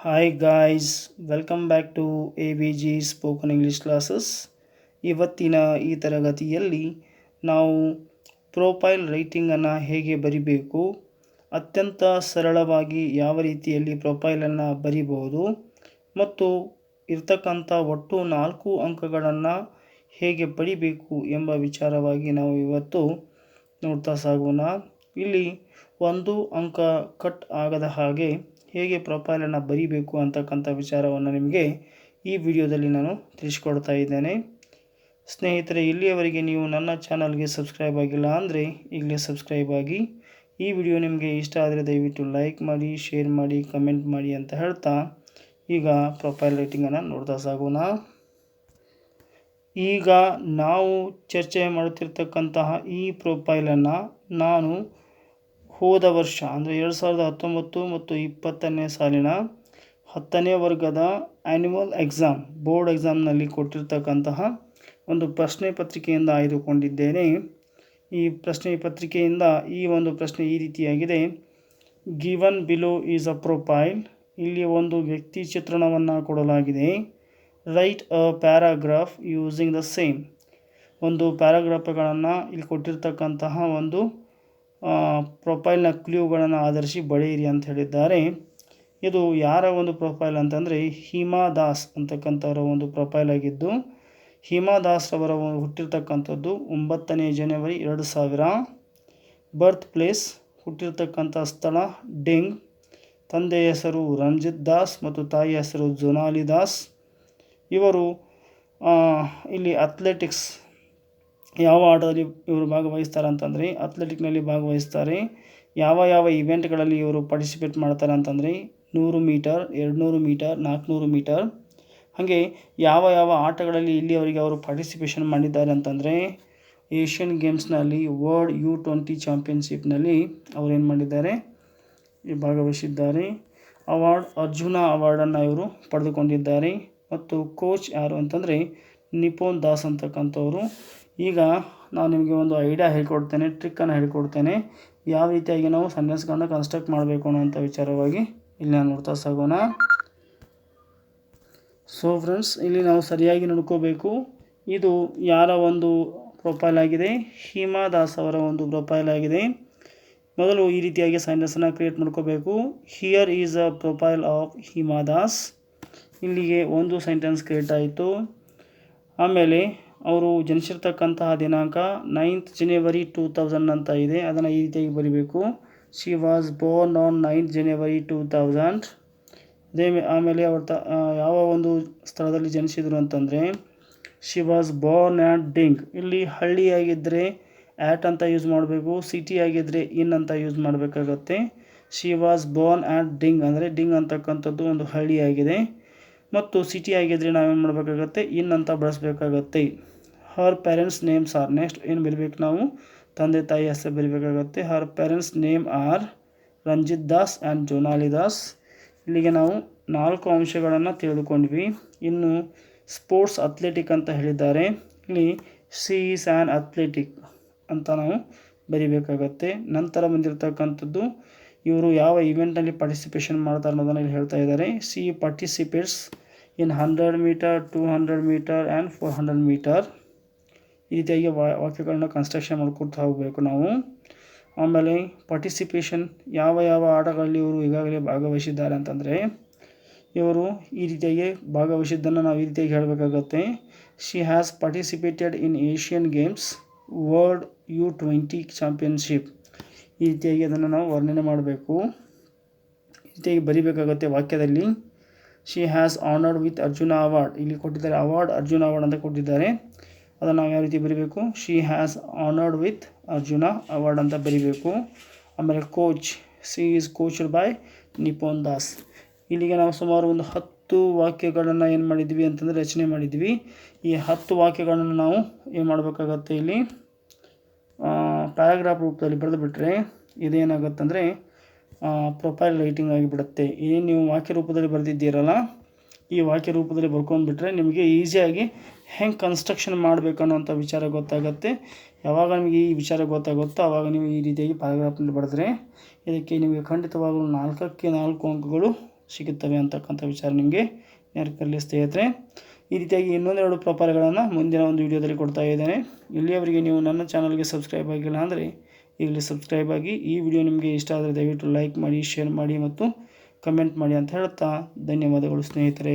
Hi guys welcome back to A B G spoken English classes ಇವತ್ತಿನ ಈ ತರಗತಿಯಲ್ಲಿ ನಾವು ಪ್ರೊಫೈಲ್ ರೈಟಿಂಗನ್ನು ಹೇಗೆ ಬರಿಬೇಕು, ಅತ್ಯಂತ ಸರಳವಾಗಿ ಯಾವ ರೀತಿಯಲ್ಲಿ ಪ್ರೊಫೈಲನ್ನು ಬರಿಬೋದು ಮತ್ತು ಇರ್ತಕ್ಕಂಥ ಒಟ್ಟು ನಾಲ್ಕು ಅಂಕಗಳನ್ನು ಹೇಗೆ ಪಡಿಬೇಕು ಎಂಬ ವಿಚಾರವಾಗಿ ನಾವು ಇವತ್ತು ನೋಡ್ತಾ ಸಾಗೋಣ. ಇಲ್ಲಿ ಒಂದು ಅಂಕ ಕಟ್ ಆಗದ ಹಾಗೆ ಹೇಗೆ ಪ್ರೊಫೈಲನ್ನು ಬರೀಬೇಕು ಅಂತಕ್ಕಂಥ ವಿಚಾರವನ್ನು ನಿಮಗೆ ಈ ವಿಡಿಯೋದಲ್ಲಿ ನಾನು ತಿಳಿಸ್ಕೊಡ್ತಾ ಇದ್ದೇನೆ. ಸ್ನೇಹಿತರೆ, ಇಲ್ಲಿಯವರೆಗೆ ನೀವು ನನ್ನ ಚಾನಲ್ಗೆ ಸಬ್ಸ್ಕ್ರೈಬ್ ಆಗಿಲ್ಲ ಅಂದರೆ ಈಗಲೇ ಸಬ್ಸ್ಕ್ರೈಬ್ ಆಗಿ. ಈ ವಿಡಿಯೋ ನಿಮಗೆ ಇಷ್ಟ ಆದರೆ ದಯವಿಟ್ಟು ಲೈಕ್ ಮಾಡಿ, ಶೇರ್ ಮಾಡಿ, ಕಮೆಂಟ್ ಮಾಡಿ ಅಂತ ಹೇಳ್ತಾ ಈಗ ಪ್ರೊಫೈಲ್ ರೈಟಿಂಗನ್ನು ನೋಡ್ತಾ ಸಾಗೋಣ. ಈಗ ನಾವು ಚರ್ಚೆ ಮಾಡುತ್ತಿರ್ತಕ್ಕಂತಹ ಈ ಪ್ರೊಫೈಲನ್ನು ನಾನು ಹೋದ ವರ್ಷ, ಅಂದರೆ ಎರಡು ಸಾವಿರದ ಹತ್ತೊಂಬತ್ತು ಮತ್ತು ಇಪ್ಪತ್ತನೇ ಸಾಲಿನ ಹತ್ತನೇ ವರ್ಗದ ಆ್ಯನ್ಯುವಲ್ ಎಕ್ಸಾಮ್ ಬೋರ್ಡ್ ಎಕ್ಸಾಮ್ನಲ್ಲಿ ಕೊಟ್ಟಿರ್ತಕ್ಕಂತಹ ಒಂದು ಪ್ರಶ್ನೆ ಪತ್ರಿಕೆಯಿಂದ ಆಯ್ದುಕೊಂಡಿದ್ದೇನೆ. ಈ ಪ್ರಶ್ನೆ ಪತ್ರಿಕೆಯಿಂದ ಈ ಒಂದು ಪ್ರಶ್ನೆ ಈ ರೀತಿಯಾಗಿದೆ. Given below is a profile ಇಲ್ಲಿ ಒಂದು ವ್ಯಕ್ತಿ ಚಿತ್ರಣವನ್ನು ಕೊಡಲಾಗಿದೆ. Write a paragraph using the same ಒಂದು ಪ್ಯಾರಾಗ್ರಾಫ್ಗಳನ್ನು ಇಲ್ಲಿ ಕೊಟ್ಟಿರ್ತಕ್ಕಂತಹ ಒಂದು ಪ್ರೊಫೈಲ್ನ ಕ್ಲೂಗಳನ್ನು ಆಧರಿಸಿ ಬಳೆಯಿರಿ ಅಂತ ಹೇಳಿದ್ದಾರೆ. ಇದು ಯಾರ ಒಂದು ಪ್ರೊಫೈಲ್ ಅಂತಂದರೆ ಹಿಮಾ ದಾಸ್ ಅಂತಕ್ಕಂಥವರ ಒಂದು ಪ್ರೊಫೈಲ್ ಆಗಿದ್ದು, ಹಿಮಾ ದಾಸ್ ಅವರ ಹುಟ್ಟಿರ್ತಕ್ಕಂಥದ್ದು ಒಂಬತ್ತನೇ ಜನವರಿ ಎರಡು ಸಾವಿರ. ಬರ್ತ್ ಪ್ಲೇಸ್ ಹುಟ್ಟಿರ್ತಕ್ಕಂಥ ಸ್ಥಳ ಡೆಂಗ್. ತಂದೆಯ ಹೆಸರು ರಂಜಿತ್ ದಾಸ್ ಮತ್ತು ತಾಯಿಯ ಹೆಸರು ಜೊನಾಲಿ ದಾಸ್. ಇವರು ಇಲ್ಲಿ ಅಥ್ಲೆಟಿಕ್ಸ್ ಯಾವ ಆಟದಲ್ಲಿ ಇವರು ಭಾಗವಹಿಸ್ತಾರೆ ಅಂತಂದರೆ ಅಥ್ಲೆಟಿಕ್ನಲ್ಲಿ ಭಾಗವಹಿಸ್ತಾರೆ. ಯಾವ ಯಾವ ಇವೆಂಟ್ಗಳಲ್ಲಿ ಇವರು ಪಾರ್ಟಿಸಿಪೇಟ್ ಮಾಡ್ತಾರೆ ಅಂತಂದರೆ ನೂರು ಮೀಟರ್, ಎರಡುನೂರು ಮೀಟರ್, ನಾಲ್ಕುನೂರು ಮೀಟರ್. ಹಾಗೆ ಯಾವ ಯಾವ ಆಟಗಳಲ್ಲಿ ಇಲ್ಲಿಯವರೆಗೆ ಅವರು ಪಾರ್ಟಿಸಿಪೇಷನ್ ಮಾಡಿದ್ದಾರೆ ಅಂತಂದರೆ ಏಷ್ಯನ್ ಗೇಮ್ಸ್ನಲ್ಲಿ ವರ್ಲ್ಡ್ ಯು ಟ್ವೆಂಟಿ ಚಾಂಪಿಯನ್ಶಿಪ್ನಲ್ಲಿ ಅವರು ಏನು ಮಾಡಿದ್ದಾರೆ? ಭಾಗವಹಿಸಿದ್ದಾರೆ. ಅವಾರ್ಡ್ ಅರ್ಜುನ ಅವಾರ್ಡನ್ನು ಇವರು ಪಡೆದುಕೊಂಡಿದ್ದಾರೆ. ಮತ್ತು ಕೋಚ್ ಯಾರು ಅಂತಂದರೆ ನಿಪೋನ್ ದಾಸ್ ಅಂತಕ್ಕಂಥವ್ರು ಈಗ ನಾನು ನಿಮಗೆ ಒಂದು ಐಡಿಯಾ ಹೇಳ್ಕೊಡ್ತೇನೆ ಟ್ರಿಕ್ಕನ್ನು ಹೇಳ್ಕೊಡ್ತೇನೆ. ಯಾವ ರೀತಿಯಾಗಿ ನಾವು ಸೆಂಟೆನ್ಸ್ಗಳನ್ನ ಕನ್ಸ್ಟ್ರಕ್ಟ್ ಮಾಡಬೇಕು ಅನ್ನೋಂಥ ವಿಚಾರವಾಗಿ ಇಲ್ಲಿ ನಾನು ನೋಡ್ತಾ ಸಾಗೋಣ. ಸೊ ಫ್ರೆಂಡ್ಸ್ ಇಲ್ಲಿ ನಾವು ಸರಿಯಾಗಿ ನೋಡ್ಕೋಬೇಕು. ಇದು ಯಾರ ಒಂದು ಪ್ರೊಫೈಲ್ ಆಗಿದೆ? ಹಿಮಾ ದಾಸ್ ಅವರ ಒಂದು ಪ್ರೊಫೈಲ್ ಆಗಿದೆ. ಮೊದಲು ಈ ರೀತಿಯಾಗಿ ಸೆಂಟೆನ್ಸನ್ನು ಕ್ರಿಯೇಟ್ ಮಾಡ್ಕೋಬೇಕು. Here is a profile of Hima Das. ಇಲ್ಲಿಗೆ ಒಂದು ಸೆಂಟೆನ್ಸ್ ಕ್ರಿಯೇಟ್ ಆಯಿತು. ಆಮೇಲೆ ಅವರು ಜನಿಸಿರ್ತಕ್ಕಂತಹ ದಿನಾಂಕ ನೈನ್ತ್ ಜನವರಿ ಟೂ ತೌಸಂಡ್ ಅಂತ ಇದೆ. ಅದನ್ನು ಈ ರೀತಿಯಾಗಿ ಬರೀಬೇಕು. She was born on ninth January two thousand ಅದೇ ಆಮೇಲೆ ಅವ್ರ ತ ಯಾವ ಒಂದು ಸ್ಥಳದಲ್ಲಿ ಜನಿಸಿದರು ಅಂತಂದರೆ she was born at Ding ಇಲ್ಲಿ ಹಳ್ಳಿಯಾಗಿದ್ದರೆ ಆ್ಯಟ್ ಅಂತ ಯೂಸ್ ಮಾಡಬೇಕು ಸಿಟಿ ಆಗಿದ್ದರೆ ಇನ್ ಅಂತ ಯೂಸ್ ಮಾಡಬೇಕಾಗತ್ತೆ. She was born at Ding ಅಂದರೆ ಡಿಂಗ್ ಅಂತಕ್ಕಂಥದ್ದು ಒಂದು ಹಳ್ಳಿಯಾಗಿದೆ ಮತ್ತು ಸಿಟಿ ಆಗಿದ್ರೆ ನಾವೇನು ಮಾಡಬೇಕಾಗತ್ತೆ? ಇನ್ ಅಂತ ಬಳಸಬೇಕಾಗತ್ತೆ. Her parents names are next ಏನು ಬರಿಬೇಕು ನಾವು? ತಂದೆ, ತಾಯಿ ಹೆಸರು ಬರಿಬೇಕಾಗತ್ತೆ. Her parents name are Ranjit Das and Jonali Das. ಇಲ್ಲಿಗೆ ನಾವು ನಾಲ್ಕು ಅಂಶಗಳನ್ನು ತಿಳಿದುಕೊಂಡ್ವಿ ಇನ್ನು ಸ್ಪೋರ್ಟ್ಸ್ ಅಥ್ಲೆಟಿಕ್ ಅಂತ ಹೇಳಿದ್ದಾರೆ. ಇಲ್ಲಿ ಸಿ ಈಸ್ ಆ್ಯನ್ ಅಥ್ಲೆಟಿಕ್ ಅಂತ ನಾವು ಬರಿಬೇಕಾಗತ್ತೆ. ನಂತರ ಬಂದಿರತಕ್ಕಂಥದ್ದು ಇವರು ಯಾವ ಇವೆಂಟ್ನಲ್ಲಿ ಪಾರ್ಟಿಸಿಪೇಷನ್ ಮಾಡ್ತಾರೆ ಅನ್ನೋದನ್ನು ಇಲ್ಲಿ ಹೇಳ್ತಾ ಇದ್ದಾರೆ. She participates in hundred metre two hundred metre and four hundred metre ಈ ರೀತಿಯಾಗಿ ವಾಕ್ಯಗಳನ್ನ ಕನ್ಸ್ಟ್ರಕ್ಷನ್ ಮಾಡ್ಕೊಡ್ತಾ ಹೋಗಬೇಕು ನಾವು. ಆಮೇಲೆ ಪಾರ್ಟಿಸಿಪೇಷನ್ ಯಾವ ಯಾವ ಆಟಗಳಲ್ಲಿ ಇವರು ಈಗಾಗಲೇ ಭಾಗವಹಿಸಿದ್ದಾರೆ ಅಂತಂದರೆ, ಇವರು ಈ ರೀತಿಯಾಗಿ ಭಾಗವಹಿಸಿದ್ದನ್ನು ನಾವು ಈ ರೀತಿಯಾಗಿ ಹೇಳಬೇಕಾಗತ್ತೆ. She has participated in Asian games world U twenty championship ಈ ರೀತಿಯಾಗಿ ಅದನ್ನು ನಾವು ವರ್ಣನೆ ಮಾಡಬೇಕು. ಈ ರೀತಿಯಾಗಿ ಬರೀಬೇಕಾಗುತ್ತೆ ವಾಕ್ಯದಲ್ಲಿ she has honoured with Arjuna award ಇಲ್ಲಿ ಕೊಟ್ಟಿದ್ದಾರೆ ಅವಾರ್ಡ್ ಅರ್ಜುನ ಅವಾರ್ಡ್ ಅಂತ ಕೊಟ್ಟಿದ್ದಾರೆ. ಅದನ್ನು ನಾವು ಯಾವ ರೀತಿ ಬರಿಬೇಕು? She has honoured with Arjuna award ಅಂತ ಬರಿಬೇಕು. ಆಮೇಲೆ coach she is coached by Nipon Das ಇಲ್ಲಿಗೆ ನಾವು ಸುಮಾರು ಒಂದು ಹತ್ತು ವಾಕ್ಯಗಳನ್ನು ಏನು ಮಾಡಿದ್ವಿ ಅಂತಂದರೆ ರಚನೆ ಮಾಡಿದ್ವಿ. ಈ ಹತ್ತು ವಾಕ್ಯಗಳನ್ನು ನಾವು ಏನು ಮಾಡಬೇಕಾಗತ್ತೆ ಇಲ್ಲಿ? ಪ್ಯಾರಾಗ್ರಾಫ್ ರೂಪದಲ್ಲಿ ಬರೆದು ಬಿಟ್ಟರೆ ಇದೇನಾಗುತ್ತಂದರೆ ಪ್ರೊಫೈಲ್ ರೈಟಿಂಗ್ ಆಗಿಬಿಡುತ್ತೆ. ಏನು ನೀವು ವಾಕ್ಯ ರೂಪದಲ್ಲಿ ಬರೆದಿದ್ದೀರಲ್ಲ, ಈ ವಾಕ್ಯ ರೂಪದಲ್ಲಿ ಬರ್ಕೊಂಡ್ಬಿಟ್ರೆ ನಿಮಗೆ ಈಸಿಯಾಗಿ ಹೆಂಗೆ ಕನ್ಸ್ಟ್ರಕ್ಷನ್ ಮಾಡಬೇಕು ಅನ್ನೋಂಥ ವಿಚಾರ ಗೊತ್ತಾಗುತ್ತೆ. ಯಾವಾಗ ನಿಮಗೆ ಈ ವಿಚಾರ ಗೊತ್ತಾಗುತ್ತೋ ಆವಾಗ ನೀವು ಈ ರೀತಿಯಾಗಿ ಪ್ಯಾರಾಗ್ರಾಫ್ನಲ್ಲಿ ಬರೆದ್ರೆ ಇದಕ್ಕೆ ನಿಮಗೆ ಖಂಡಿತವಾಗಲೂ ನಾಲ್ಕಕ್ಕೆ ನಾಲ್ಕು ಅಂಕಗಳು ಸಿಗುತ್ತವೆ ಅಂತಕ್ಕಂಥ ವಿಚಾರ ನಿಮಗೆ ನೆನಪಲ್ಲಿ ಸ್ನೇಹಿತರೆ. ಈ ರೀತಿಯಾಗಿ ಇನ್ನೊಂದೆರಡು ಪ್ರಪಾರಗಳನ್ನು ಮುಂದಿನ ಒಂದು ವಿಡಿಯೋದಲ್ಲಿ ಕೊಡ್ತಾ ಇದ್ದೇನೆ. ಇಲ್ಲಿಯವರೆಗೆ ನೀವು ನನ್ನ ಚಾನಲ್ಗೆ ಸಬ್ಸ್ಕ್ರೈಬ್ ಆಗಿಲ್ಲ ಅಂದರೆ ಈಗಲೇ ಸಬ್ಸ್ಕ್ರೈಬ್ ಆಗಿ ಈ ವಿಡಿಯೋ ನಿಮಗೆ ಇಷ್ಟ ಆದರೆ ದಯವಿಟ್ಟು ಲೈಕ್ ಮಾಡಿ, ಶೇರ್ ಮಾಡಿ ಮತ್ತು ಕಮೆಂಟ್ ಮಾಡಿ ಅಂತ ಹೇಳ್ತಾ ಧನ್ಯವಾದಗಳು ಸ್ನೇಹಿತರೆ.